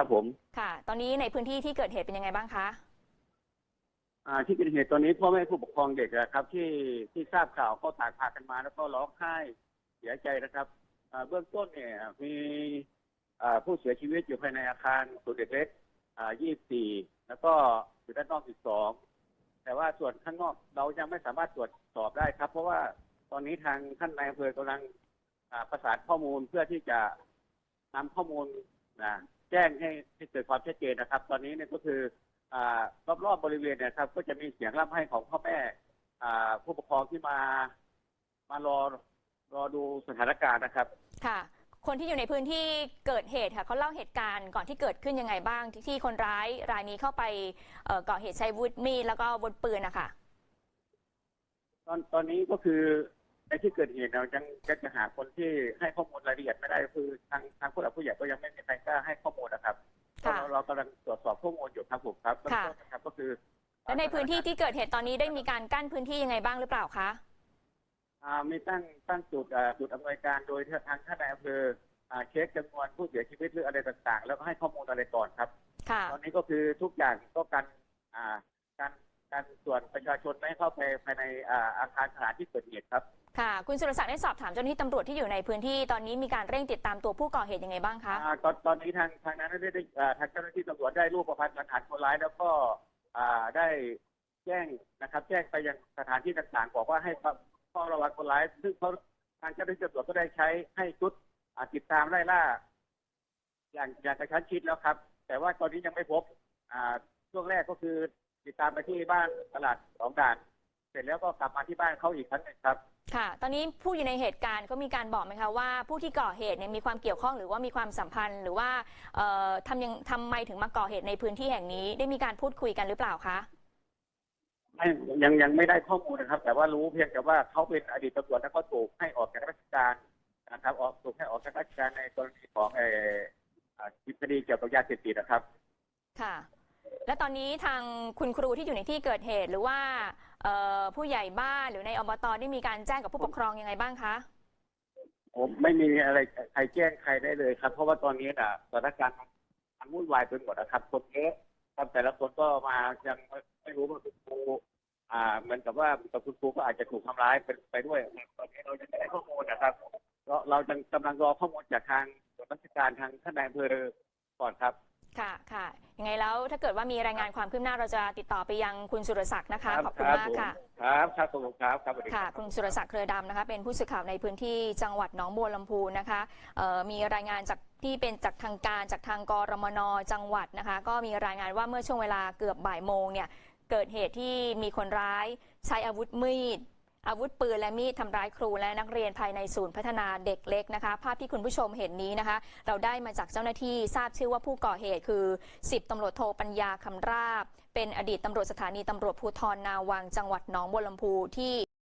ครับผม ค่ะ ตอนนี้ในพื้นที่ที่เกิดเหตุเป็นยังไงบ้างคะ อ่าที่เกิดเหตุตอนนี้พ่อแม่ผู้ปกครองเด็กอะครับ ที่ที่ทราบข่าวก็ต่างพากันมา แล้วก็ร้องไห้เสียใจนะครับอ่าเบื้องต้นเนี่ยมีอ่าผู้เสียชีวิตอยู่ภายในอาคารสุดเด็กเล็กอ่า24 แล้วก็อยู่ด้านนอก12แต่ว่าส่วนข้างนอกเรายังไม่สามารถตรวจสอบได้ครับ เพราะว่าตอนนี้ทางท่านนายอำเภอกำลังอ่าประสานข้อมูลเพื่อที่จะนำข้อมูลนะ แจ้งให้ให้เกิดความชัดเจนนะครับ ตอนนี้เนี่ยก็คืออ่ารอบๆบริเวณเนี่ยครับ ก็จะมีเสียงร่ำไห้ของพ่อแม่อ่าผู้ปกครองที่มามารอรอดูสถานการณ์นะครับ ค่ะ คนที่อยู่ในพื้นที่เกิดเหตุค่ะเขาเล่าเหตุการณ์ก่อนที่เกิดขึ้นยังไงบ้าง ที่ที่คนร้ายรายนี้เข้าไปเอ่อก่อเหตุใช้วุธมีดแล้วก็อาวุธปืนนะคะ ตอนตอนนี้ก็คือ ในที่เกิดเหตุเรายังยังจะหาคนที่ให้ข้อมูลรายละเอียดไม่ได้คือทางทางผู้หลักผู้ใหญ่ก็ยังไม่มีใครกล้าให้ข้อมูลนะครับค่ะ เราเรากำลังตรวจสอบข้อมูลอยู่ครับผมครับเบื้องค่ะต้นนะครับก็คือและในพื้นที่ที่เกิดเหตุตอนนี้ได้มีการกั้นพื้นที่ยังไงบ้างหรือเปล่าคะอ่ามีตั้งตั้งจุดอ่าจุดอำนวยการโดยทางท่านนายอำเภออ่าเช็คจำนวนผู้เสียชีวิตหรืออะไรต่างๆ แล้วก็ให้ข้อมูลอะไรก่อนครับ ค่ะ ตอนนี้ก็คือทุกอย่างก็การอ่าการการส่วนประชาชนไม่ให้เข้าไปภายในอ่าอาคารสถานที่เกิดเหตุครับ ค่ะ คุณสุรศักดิ์ได้สอบถามเจ้าหน้าที่ตำรวจที่อยู่ในพื้นที่ตอนนี้มีการเร่งติดตามตัวผู้ก่อเหตุยังไงบ้างคะอ่าตอนตอนนี้ทางทางนั้นได้ได้อ่าทางเจ้าหน้าที่ตำรวจได้รูปประพันธ์หลักฐานคนร้ายแล้วก็อ่าได้แจ้งนะครับ แจ้งไปยังสถานที่ต่างๆบอกว่าให้เฝ้าระวังคนร้าย ซึ่งเขาทางเจ้าหน้าที่ตำรวจก็ได้ใช้ให้ชุดอ่าติดตามไล่ล่า อย่างอย่างกระชั้นชิดแล้วครับ แต่ว่าตอนนี้ยังไม่พบอ่าช่วงแรกก็คือติดตามไปที่บ้านตลาดสองด่าน เสร็จแล้วก็กลับมาที่บ้านเขาอีกครั้งหนึ่งครับ ค่ะ ตอนนี้ผู้อยู่ในเหตุการณ์ก็มีการบอกไหมคะว่าผู้ที่ก่อเหตุเนี่ยมีความเกี่ยวข้องหรือว่ามีความสัมพันธ์ หรือว่าเอ่อทำยังทำไมถึงมาก่อเหตุในพื้นที่แห่งนี้ได้มีการพูดคุยกันหรือเปล่าคะ ไม่ยังยังไม่ได้ข้อมูลนะครับ แต่ว่ารู้เพียงแต่ว่าเขาเป็นอดีตตำรวจแล้วก็ถูกให้ออกจากราชการนะครับ ออกถูกให้ออกจากราชการในกรณีของเอ่ออ่าคดีเกี่ยวกับยาเสพติดนะครับ ค่ะ และตอนนี้ทางคุณครูที่อยู่ในที่เกิดเหตุ หรือว่าเอ่อ ผู้ใหญ่บ้านหรือในอบตได้มีการแจ้งกับผู้ปกครองยังไงบ้างคะผมไม่มีอะไรใครแจ้งใครได้เลยครับ เพราะว่าตอนนี้น่ะสถานการณ์มันวุ่นวายไปหมดนะครับคนเยอะครับแต่ละคนก็มายังไม่รู้ว่าคุณครูอ่าเหมือนกับว่าคุณครูก็อาจจะถูกทำร้ายไปไปด้วยตอนนี้เรายังไม่ได้ข้อมูลนะครับเราเรากำลังรอข้อมูลจากทางราชการทางท่านนายอำเภอก่อนครับ ค่ะค่ะยังไงแล้วถ้าเกิดว่ามีรายงานความคืบหน้าเราจะติดต่อไปยังคุณสุรศักดิ์นะคะขอบคุณมากค่ะครับครับขอบคุณครับครับสวัสดีรับค่ะ คุณสุรศักดิ์เครือดำนะคะ เป็นผู้สื่อข่าวในพื้นที่จังหวัดหนองบัวลำพูนะคะเอ่อมีรายงานจากที่เป็นจากทางการจากทางกรมนจังหวัดนะคะ ก็มีรายงานว่าเมื่อช่วงเวลาเกือบบ่ายโมงเนี่ยเกิดเหตุที่มีคนร้ายใช้อาวุธมีด อาวุธปืนและมีดทำร้ายครูและนักเรียนภายในศูนย์พัฒนาเด็กเล็กนะคะ ภาพที่คุณผู้ชมเห็นนี้นะคะ เราได้มาจากเจ้าหน้าที่ทราบชื่อว่าผู้ก่อเหตุคือ 10ตำรวจโทปัญญาคำราบ เป็นอดีตตำรวจสถานีตำรวจภูธรนาวังจังหวัดหนองบัวลำพูที่